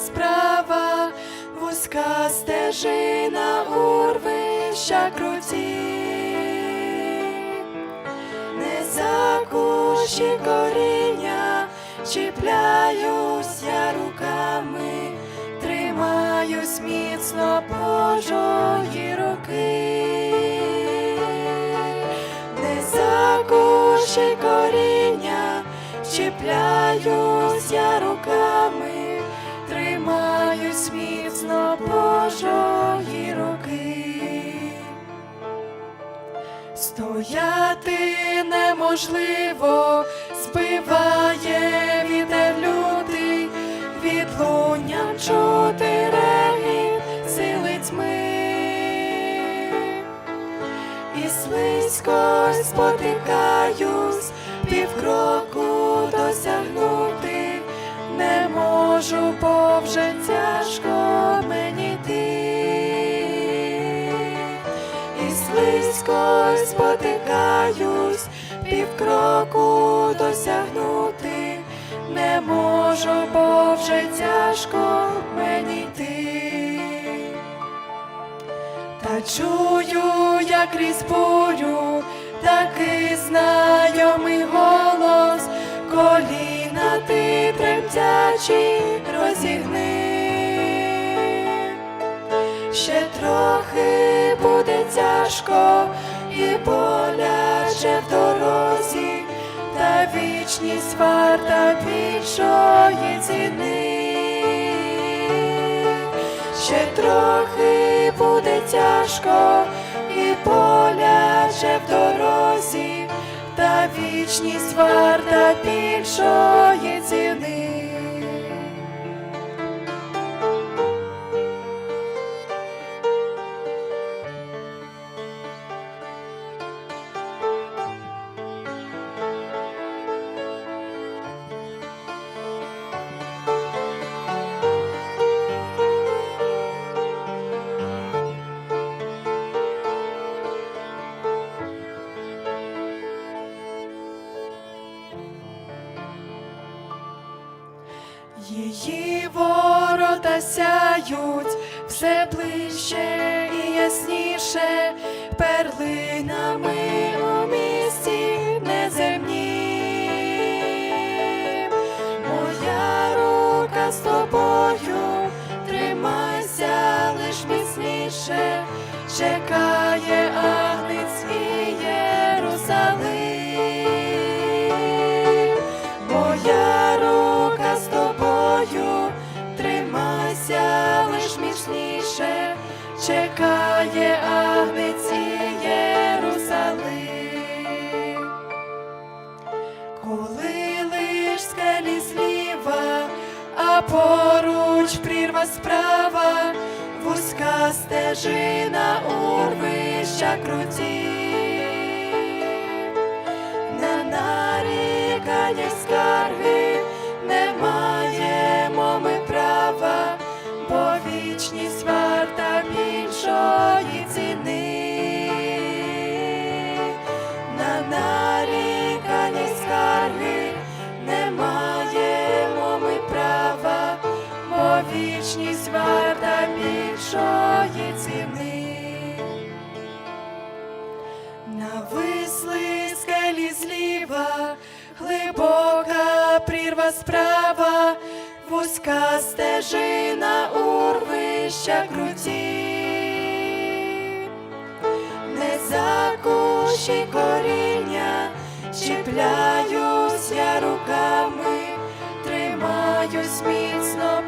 справа, вузька стежина урвища круті, не за кущі коріння, чіпляюсь я руками, тримаюсь міцно Божої руки. Не за кущі коріння, чіпляюсь я міцно Божої руки. Стояти неможливо, збиває вітер лютий, відлунням чути регіт сили тьми і слизько спотикаюсь, півкроку досягнути, не можу, спотикаюсь, півкроку досягнути, не можу, бо вже тяжко мені йти. Та чую, як крізь такий знайомий голос, коліна ти тремтячі розігни. Ще трохи буде тяжко і та вічність варта більшої ціни. Ще трохи буде тяжко і боляче в дорозі, та вічність варта більшої Її ворота сяють все ближче і ясніше, перлинами у місті неземні. Моя рука з тобою, тобою, тримайся лиш міцніше, чекає агнець і Єрусалим. Коли лиш скелі зліва, а поруч прірва справа, вузька стежина урвища круті. На нарікання вічність варта більшої ціни. Нависли скелі зліва, глибока прірва справа, вузька стежина урвища круті. Не за кущі коріння, чіпляюсь я руками, тримаюсь міцно